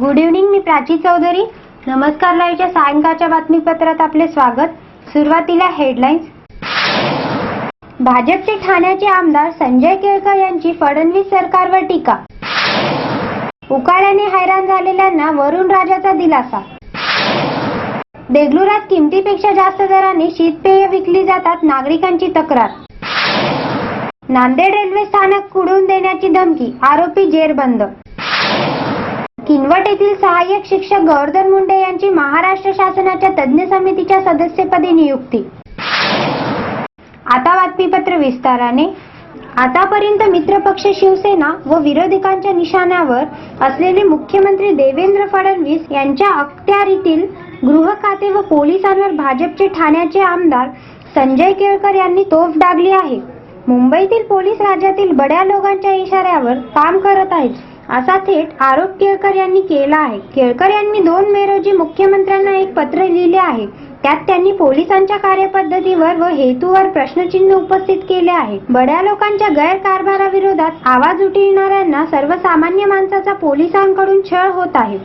Good evening मी प्राची चौधरी. नमस्कार लाईव्हच्या सायंकाळच्या बातमीपत्रात आपले स्वागत. सुरुवातीला हेडलाईन्स भाजपचे ठाण्याचे आमदार संजय केळकर यांची फडणवीस सरकारवर टीका. उकाड्याने हैराण झालेल्यांना वरुण राजाचा दिलासा. देगलुरात किमतीपेक्षा जास्त दराने शीतपेय विकली जातात नागरिकांची तक्रार. नांदेड रेल्वे स्थानक कुडून देण्याची धमकी आरोपी जेरबंद. किनवट येथील सहाय्यक शिक्षक गोवर्धन मुंडे यांची महाराष्ट्र शासनाच्या तज्ज्ञ समितीच्या सदस्यपदी नियुक्ती. आता बातमीपत्र विस्ताराने. आतापर्यंत मित्रपक्ष शिवसेना व विरोधकांच्या निशाण्यावर असलेले मुख्यमंत्री देवेंद्र फडणवीस यांच्या अखत्यारीतील गृह खाते व पोलिसांवर भाजपचे ठाण्याचे आमदार संजय केळकर यांनी तोफ डागली आहे. मुंबईतील पोलीस राज्यातील बड्या लोकांच्या इशाऱ्यावर काम करत आहेत. असा थेट आरोप केळकर यांनी केला आहे. केळकर यांनी दोन मे रोजी मुख्यमंत्र्यांना एक पत्र लिहिले आहे. त्यात त्यांनी पोलिसांच्या कार्यपद्धतीवर व हेतूवर प्रश्नचिन्ह उपस्थित केले आहे. बड्या लोकांच्या गैरकारभाराविरोधात आवाज उठविणाऱ्यांना सर्वसामान्य माणसाचा पोलिसांकडून छळ होत आहे.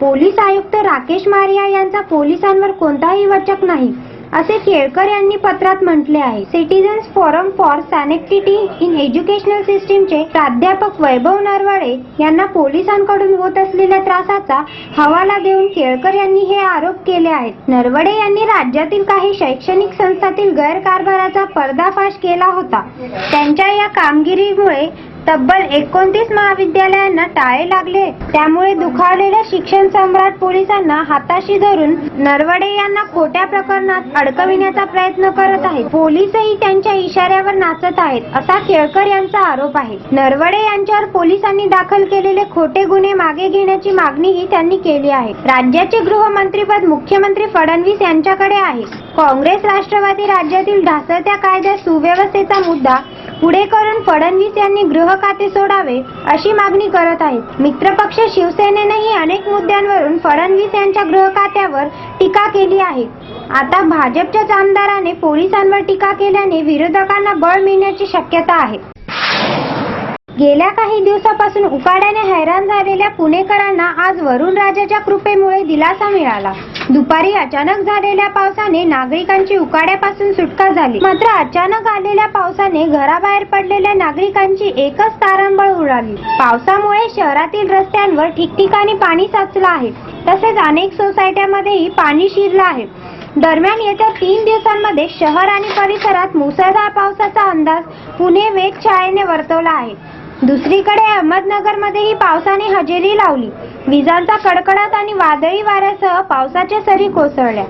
पोलीस आयुक्त राकेश मारिया यांचा पोलिसांवर कोणताही वचक नाही. असे केळकर यांनी पत्रात म्हटले आहे. Citizens forum for sanctity in educational सिस्टीमचे प्राध्यापक वैभव नरवडे यांना पोलिसांकडून होत असलेल्या त्रासाचा हवाला देऊन केळकर यांनी हे आरोप केले आहेत. नरवडे यांनी राज्यातील काही शैक्षणिक संस्थातील गैरकारभाराचा पर्दाफाश केला होता. त्यांच्या या कामगिरीमुळे तब्बल एकोणतीस महाविद्यालयांना टाळे लागले. त्यामुळे दुखावलेल्या शिक्षण सम्राट पोलिसांना हाताशी धरून नरवडे यांना खोट्या प्रकरणात अडकविण्याचा प्रयत्न करत आहेत. पोलीसही त्यांच्या इशाऱ्यावर नाचत आहेत असा केळकर यांचा आरोप आहे. नरवडे यांच्यावर पोलिसांनी दाखल केलेले खोटे गुन्हे मागे घेण्याची मागणीही त्यांनी केली आहे. राज्याचे गृहमंत्रीपद मुख्यमंत्री फडणवीस यांच्याकडे आहे. काँग्रेस राष्ट्रवादी राज्यातील ढासळत्या कायद्या सुव्यवस्थेचा मुद्दा पुढे करून फडणवीस यांनी गृह खाते सोडावे अशी मागणी करत आहेत मित्रपक्ष शिवसेनेनेही अनेक मुद्द्यांवरून फडणवीस यांच्या गृह खात्यावर टीका केली आहे. आता भाजपच्याच आमदाराने पोलिसांवर टीका केल्याने विरोधकांना बळ मिळण्याची शक्यता आहे. गेल्या काही दिवसापासून उकाड्याने हैराण झालेल्या पुणेकरांना आज वरुण राजाच्या कृपेमुळे दिलासा मिळाला. दुपारी अचानक झालेल्या पावसाने नागरिकांची उकाड्यापासून सुटका झाली. मात्र अचानक आलेल्या पावसाने घराबाहेर पडलेल्या नागरिकांची एकच तारंबळ उडाली. पावसामुळे शहरातील रस्त्यांवर ठिकठिकाणी पाणी साचलं आहे. तसेच अनेक सोसायट्यांमध्येही पाणी शिरलं आहे. दरम्यान येत्या तीन दिवसांमध्ये शहर आणि परिसरात मुसळधार पावसाचा अंदाज पुणे वेधशाळेने वर्तवला आहे. दुसरीकडे अहमदनगरमध्येही पावसाने हजेरी लावली. विजांचा कडकडाट आणि वादळी वाऱ्यासह पावसाच्या सरी कोसळल्या.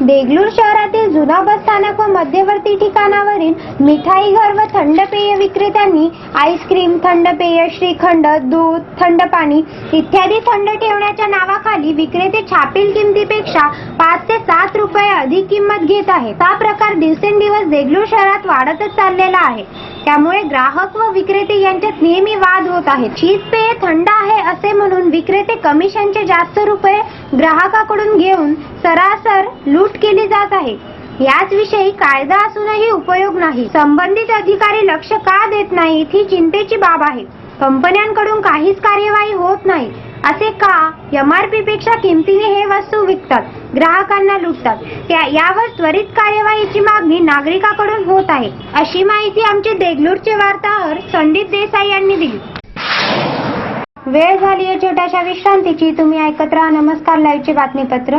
देगलूर शहरातील जुना बस स्थानक व मध्यवर्ती ठिकाणावरील मिठाई घर व थंड पेय विक्रेत्यांनी आईस्क्रीम थंड पेय श्रीखंड दूध थंड पाणी इत्यादी थंड ठेवण्याच्या नावाखाली विक्रेते छापील किमतीपेक्षा पाच ते सात रुपये अधिक किंमत घेत आहेत. हा प्रकार दिवसेंदिवस देगलूर शहरात वाढतच चाललेला आहे. त्यामुळे ग्राहक व विक्रेते यांच्यात नेहमी वाद होत आहेत शीतपेय थंड आहे असे म्हणून विक्रेते कमिशनचे जास्त रुपये ग्राहकाकडून घेऊन सरासर लूट केली जात आहे. याच विषयी कायदा असूनही उपयोग नाही. संबंधित अधिकारी लक्ष का देत नाहीत ही चिंतेची बाब आहे. कंपन्यांकडून काहीच कार्यवाही होत नाही. असे का? यम आर पी पेक्षा किमतीने हे वस्तू विकतात ग्राहकांना लुटतात. त्या यावर त्वरित कार्यवाहीची मागणी नागरिकांकडून होत आहे अशी माहिती आमचे देगलूरचे वार्ताहर संदीप देसाई यांनी दिली. वेळ झाली आहे छोट्याशा विश्रांतीची. तुम्ही ऐकत राहा नमस्कार लाईव्हचे बातमीपत्र.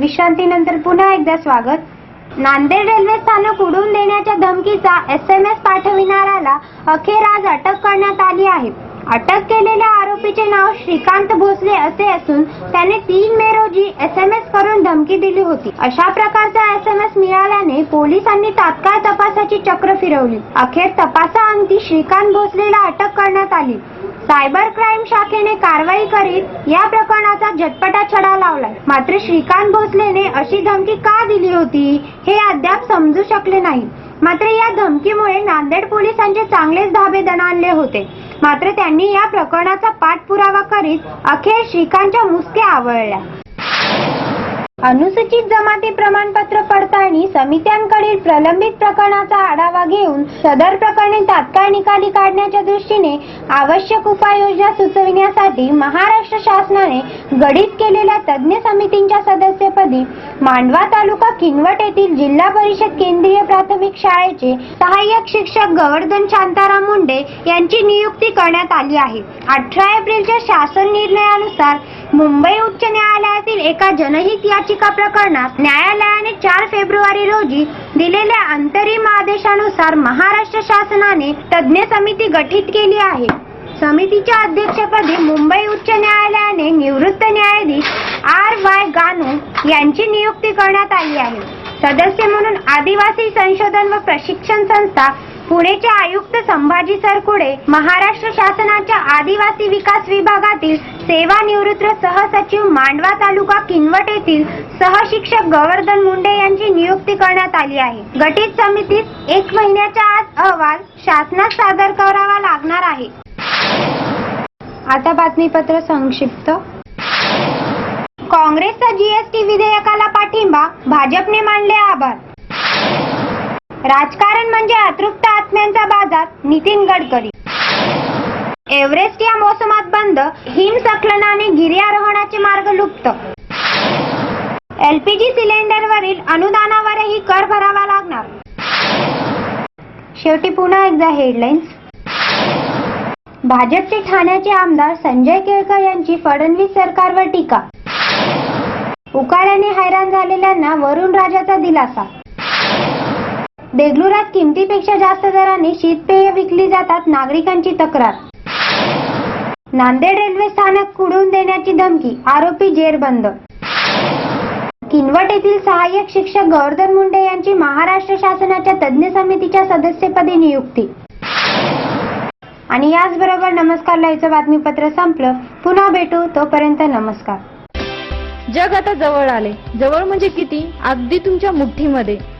विश्रांतीनंतर पुन्हा एकदा स्वागत. नांदेड रेल्वे स्थानक उडून देण्याच्या धमकीचा एस एम एस पाठविणाऱ्याला अखेर आज अटक करण्यात आली आहे. अटक केलेल्या आरोपीचे नाव श्रीकांत भोसले असे असून त्याने तीन मे रोजी एस एम एस करून धमकी दिली होती. अशा प्रकारचा एस एम एस मिळाल्याने पोलिसांनी तात्काळ तपासाची चक्र फिरवली. अखेर तपासाअंती श्रीकांत भोसलेला अटक करण्यात आली. सायबर क्राईम शाखेने कारवाई करीत या प्रकरणाचा झटपटा छडा लावलाय. मात्र श्रीकांत भोसलेने अशी धमकी का दिली होती हे अद्याप समजू शकले नाही. मात्र या धमकीमुळे नांदेड पोलिसांचे चांगलेच धाबे दणाणले होते. मात्र त्यांनी या प्रकरणाचा पाठपुरावा करीत अखेर श्रीकांतच्या मुसक्या आवळल्या. अनुसूचित जमाती प्रमाणपत्र पडताळणी समित्यांकडील प्रलंबित प्रकरणाचा आढावा घेऊन सदर प्रकरणे तात्काळ निकाली काढण्याच्या दृष्टीने आवश्यक उपाययोजना सुचविण्यासाठी महाराष्ट्र शासनाने गठीत केलेल्या तज्ज्ञ समितींच्या सदस्यपदी मांडवा तालुका किनवट येथील जिल्हा परिषद केंद्रीय प्राथमिक शाळेचे सहाय्यक शिक्षक गवर्धन शांताराम मुंडे यांची नियुक्ती करण्यात आली आहे. अठरा एप्रिलच्या शासन निर्णयानुसार मुंबई उच्च न्यायालयातील एका जनहित याचिका प्रकरणात न्यायालयाने चार फेब्रुवारी रोजी दिलेल्या अंतरिम आदेशानुसार महाराष्ट्र शासनाने तज्ज्ञ समिती गठीत केली आहे. समितीच्या अध्यक्षपदी मुंबई उच्च न्यायालयाने निवृत्त न्यायाधीश आर वाय गानू यांची नियुक्ती करण्यात आली आहे. सदस्य म्हणून आदिवासी संशोधन व प्रशिक्षण संस्था पुणेचे आयुक्त संभाजी सरकुडे महाराष्ट्र शासनाच्या आदिवासी विकास विभागातील सेवानिवृत्त सहसचिव मांडवा तालुका किनवट येथील सहशिक्षक गोवर्धन मुंडे यांची नियुक्ती करण्यात आली आहे. गठीत समितीत एक महिन्याच्या आज अहवाल शासनात सादर करावा लागणार आहे. आता बातमीपत्र संक्षिप्त. काँग्रेसचा जीएसटी विधेयकाला पाठिंबा भाजपने मानले आभार. राजकारण म्हणजे अतृप्त आत्म्यांचा बाजार नितीन गडकरी. एव्हरेस्ट या मोसमात बंद हिमस्खलनाने गिर्यारोहणाचे मार्ग लुप्त. एलपीजी सिलेंडरवरील अनुदानावरही कर भरावा लागणार. शेवटी पुन्हा एकदा हेडलाईन्स भाजपचे ठाण्याचे आमदार संजय केळकर यांची फडणवीस सरकारवर टीका. उकाड्याने हैराण झालेल्यांना वरुण राजाचा दिलासा. देगलुरात किमतीपेक्षा जास्त दराने शीतपेय विकली जातात नागरिकांची तक्रार. नांदेड रेल्वे स्थानक कुडून देण्याची धमकी आरोपी जेरबंद किनवट येथील सहाय्यक शिक्षक गोवर्धन मुंडे यांची महाराष्ट्र शासनाच्या तज्ज्ञ समितीच्या सदस्यपदी नियुक्ती. आणि याचबरोबर नमस्कार लाईव्हचं बातमीपत्र संपलं. पुन्हा भेटू तोपर्यंत नमस्कार. जग आता जवळ आले. जवळ म्हणजे किती? अगदी तुमच्या मुठ्ठीमध्ये